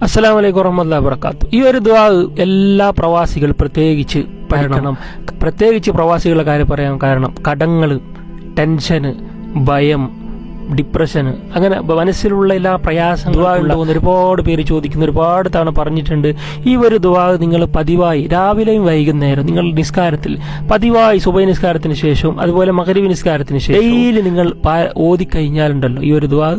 അസ്സലാം വലൈക്കും വറഹമുല്ല വർക്കാത്തു ഈ ഒരു ദുആ എല്ലാ പ്രവാസികൾ പ്രത്യേകിച്ച് പറയണം പ്രത്യേകിച്ച് പ്രവാസികളുടെ കാര്യം പറയാൻ കാരണം കടങ്ങൾ ടെൻഷന് ഭയം ഡിപ്രഷന്. അങ്ങനെ മനസ്സിലുള്ള എല്ലാ പ്രയാസങ്ങളും ഒരുപാട് പേര് ചോദിക്കുന്ന ഒരുപാട് തവണ പറഞ്ഞിട്ടുണ്ട്. ഈ ഒരു ദുആ നിങ്ങൾ പതിവായി രാവിലെയും വൈകുന്നേരം നിങ്ങൾ നിസ്കാരത്തിൽ പതിവായി സുബൈ നിസ്കാരത്തിന് ശേഷവും അതുപോലെ മകരീവ് നിസ്കാരത്തിന് ശേഷം ഡെയിലി നിങ്ങൾ ഓതിക്കഴിഞ്ഞാലുണ്ടല്ലോ ഈ ഒരു ദുആ.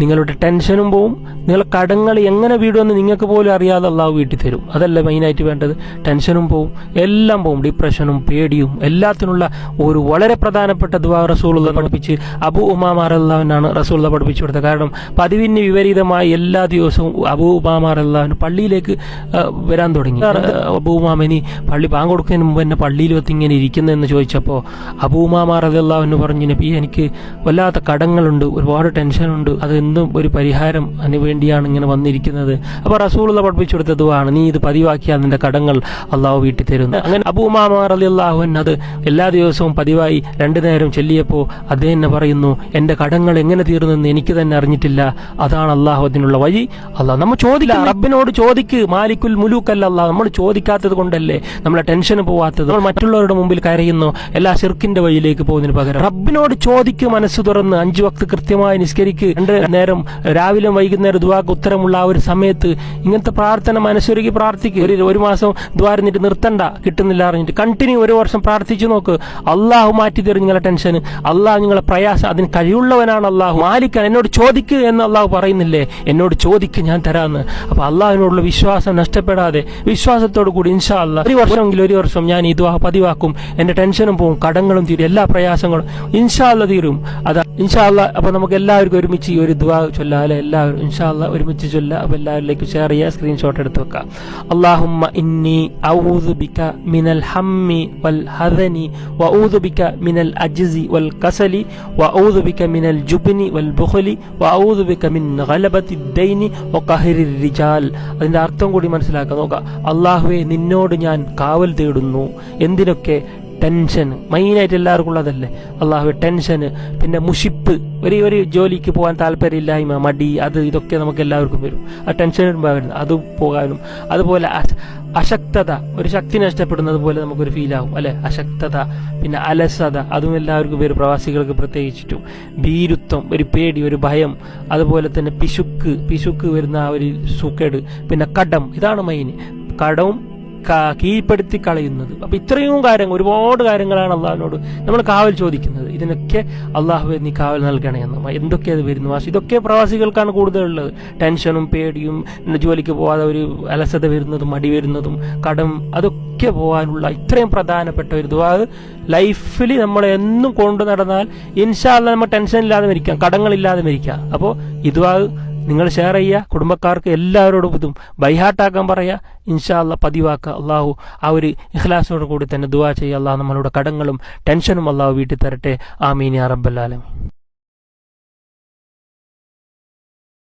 നിങ്ങളുടെ ടെൻഷനും പോവും. നിങ്ങളെ കടങ്ങൾ എങ്ങനെ വീടുമെന്ന് നിങ്ങൾക്ക് പോലും അറിയാതെ അള്ളാഹു വീട്ടിൽ തരും. അതല്ല മെയിനായിട്ട് വേണ്ടത് ടെൻഷനും പോവും. എല്ലാം പോവും. ഡിപ്രഷനും പേടിയും എല്ലാത്തിനുള്ള ഒരു വളരെ പ്രധാനപ്പെട്ട ദുആ റസൂൾ പഠിപ്പിച്ച് അബു ഉമാമാർ അള്ളാഹുവിനാണ് റസൂള്ള പഠിപ്പിച്ചു കൊടുത്തത്. കാരണം പതിവിന് വിപരീതമായി എല്ലാ ദിവസവും അബൂബാമാർ എല്ലാവരും പള്ളിയിലേക്ക് വരാൻ തുടങ്ങി. അബൂമാമനി പള്ളി പാങ്ക് കൊടുക്കുന്നതിന് മുമ്പ് എന്നെ പള്ളിയിൽ വെത്ത് ഇങ്ങനെ ഇരിക്കുന്നതെന്ന് ചോദിച്ചപ്പോൾ അബൂമാമാർ അള്ളാഹുവിന് പറഞ്ഞു നബി എനിക്ക് വല്ലാത്ത കടങ്ങളുണ്ട് ഒരുപാട് ടെൻഷനുണ്ട്. അത് എന്തും ഒരു പരിഹാരം അതിന് വേണ്ടിയാണ് ഇങ്ങനെ വന്നിരിക്കുന്നത്. അപ്പോൾ റസൂലുള്ള പഠിപ്പിച്ചു കൊടുത്തതുമാണ് നീ ഇത് പതിവാക്കിയാൽ നിന്റെ കടങ്ങൾ അള്ളാഹു വീട്ടിൽ തരുന്നു. അങ്ങനെ അബൂമാമാർ അള്ളാഹുൻ അത് എല്ലാ ദിവസവും പതിവായി രണ്ടു നേരം ചെല്ലിയപ്പോൾ അദ്ദേഹം പറയുന്നു എന്റെ കടങ്ങൾ എങ്ങനെ തീർന്നെന്ന് എനിക്ക് തന്നെ അറിഞ്ഞിട്ടില്ല. അതാണ് അള്ളാഹു അതിനുള്ള വഴി. അള്ളാഹ് നമ്മൾ ചോദിക്കില്ല റബ്ബിനോട് ചോദിക്ക്. മാലിക്കുൽ മുലൂക്കല്ല അല്ലാ നമ്മൾ ചോദിക്കാത്തത് കൊണ്ടല്ലേ? നമ്മളെ ടെൻഷൻ പോവാത്തത്. നമ്മൾ മറ്റുള്ളവരുടെ മുമ്പിൽ കരയുന്നു. എല്ലാ ഷിർക്കിന്റെ വഴിയിലേക്ക് പോകുന്നതിന് പകരം. റബ്ബിനോട് ചോദിക്ക് മനസ്സ് തുറന്ന്. അഞ്ചു വക്ത് കൃത്യമായി നിസ്കരിക്ക്. രണ്ട് നേരം രാവിലെ വൈകുന്നേരം ദുവാക്ക് ഉത്തരമുള്ള ആ ഒരു സമയത്ത് ഇങ്ങനത്തെ പ്രാർത്ഥന മനസ്സൊരുക്കി പ്രാർത്ഥിക്കുക ഒരു ഒരു മാസം ദ്വാരുന്നിട്ട് നിർത്തണ്ട. കിട്ടുന്നില്ല അറിഞ്ഞിട്ട്. കണ്ടിന്യൂ ഒരു വർഷം പ്രാർത്ഥിച്ചു നോക്ക്. അള്ളാഹു മാറ്റി തരും നിങ്ങളെ ടെൻഷൻ അള്ളാഹു നിങ്ങളെ പ്രയാസം. അതിന് കഴിവുള്ളവനാണ് അള്ളാഹു മാലിക്കാൻ എന്നോട് ചോദിക്ക് എന്ന് അള്ളാഹു പറയുന്നില്ലേ? എന്നോട് ചോദിക്ക് ഞാൻ തരാമെന്ന് അപ്പൊ അള്ളാഹുവിനോടുള്ള വിശ്വാസം നഷ്ടപ്പെടാതെ വിശ്വാസത്തോടു കൂടി ഇൻഷാ അല്ല ഒരു വർഷമെങ്കിലും ഒരു വർഷം ഞാൻ ദ്വാ പതിവാക്കും. എന്റെ ടെൻഷനും പോവും കടങ്ങളും തീരും എല്ലാ പ്രയാസങ്ങളും ഇൻഷാ അല്ല തീരും. അതാ ഇൻഷാ അല്ലാ അപ്പൊ നമുക്ക് എല്ലാവർക്കും ഒരുമിച്ച് ഈ ഒരു ദ്വാ ചൊല്ലാം അല്ലെ? എല്ലാവരും ഇൻഷാല്ല ഒരുമിച്ച് ചൊല്ലാം അപ്പൊ എല്ലാവരിലേക്കും ഷെയർ ചെയ്യുക സ്ക്രീൻഷോട്ട് എടുത്ത് വെക്കാം. അള്ളാഹുമ്മ ഇന്നി ഔദു ബിക മിനൽ ഹമ്മി വൽ ഹദനി വഊദു ബിക മിനൽ അജ്സി വൽ കസലി വഊദു ബിക മിനൽ ജുബ്നി വൽ ബുഖലി വഊദു ബിക മിൻ ഗലബത്തി ദൈനി വഖഹരി റിജാൽ. അതിന്റെ അർത്ഥം കൂടി മനസ്സിലാക്കാൻ നോക്കാം. അള്ളാഹുവെ നിന്നോട് ഞാൻ കാവൽ തേടുന്നു. എന്തിനൊക്കെ? ടെൻഷൻ. മെയിനായിട്ട് എല്ലാവർക്കും ഉള്ളതല്ലേ? അള്ളാഹു ടെൻഷന് പിന്നെ മുഷിപ്പ്. ഒരു ഒരു ജോലിക്ക് പോകാൻ താല്പര്യമില്ലായ്മ മടി അത് ഇതൊക്കെ നമുക്ക് എല്ലാവർക്കും വരും. ആ ടെൻഷൻ വരുന്നത് അത് പോകാനും. അതുപോലെ അശക്തത. ഒരു ശക്തി നഷ്ടപ്പെടുന്നത് പോലെ നമുക്കൊരു ആകും അല്ലെ? അശക്തത പിന്നെ അലസത. അതും എല്ലാവർക്കും വരും പ്രവാസികൾക്ക് പ്രത്യേകിച്ചിട്ടും. ഭീരുത്വം ഒരു പേടി ഒരു ഭയം. അതുപോലെ തന്നെ പിശുക്ക്. പിശുക്ക് വരുന്ന ആ ഒരു സുക്കേട്. പിന്നെ കടം. ഇതാണ് മെയിൻ കടവും കീഴ്പ്പെടുത്തി കളയുന്നത്. അപ്പൊ ഇത്രയും കാര്യങ്ങൾ ഒരുപാട് കാര്യങ്ങളാണ് അള്ളാഹിനോട് നമ്മൾ കാവൽ ചോദിക്കുന്നത്. ഇതിനൊക്കെ അള്ളാഹു നീ കാവൽ നൽകണേ എന്ന്. എന്തൊക്കെ അത് വരുന്നു? വാശി ഇതൊക്കെ പ്രവാസികൾക്കാണ് കൂടുതലുള്ളത്. ടെൻഷനും പേടിയും ജോലിക്ക് പോവാതെ ഒരു അലസത വരുന്നതും മടി വരുന്നതും കടം അതൊക്കെ പോകാനുള്ള ഇത്രയും പ്രധാനപ്പെട്ട ഒരു ദുവാ ലൈഫിൽ നമ്മൾ എന്നും കൊണ്ടു നടന്നാൽ ഇൻഷാല്ല നമ്മൾ ടെൻഷൻ ഇല്ലാതെ മരിക്കാം കടങ്ങളില്ലാതെ മരിക്കാം. അപ്പോൾ ഇതുവാ നിങ്ങൾ ഷെയർ ചെയ്യുക. കുടുംബക്കാർക്ക് എല്ലാവരോടും ഇതും ബൈഹാട്ടാക്കാൻ പറയുക. ഇൻഷാല്ല പതിവാക്കുക. അള്ളാഹു ആ ഒരു ഇഖ്ലാസോട് കൂടി തന്നെ ദുവാ ചെയ്യുക. അള്ളാഹു നമ്മളുടെ കടങ്ങളും ടെൻഷനും അള്ളാഹു വീട്ടിൽ തരട്ടെ. ആമീൻ യാ റബ്ബല്ലാലും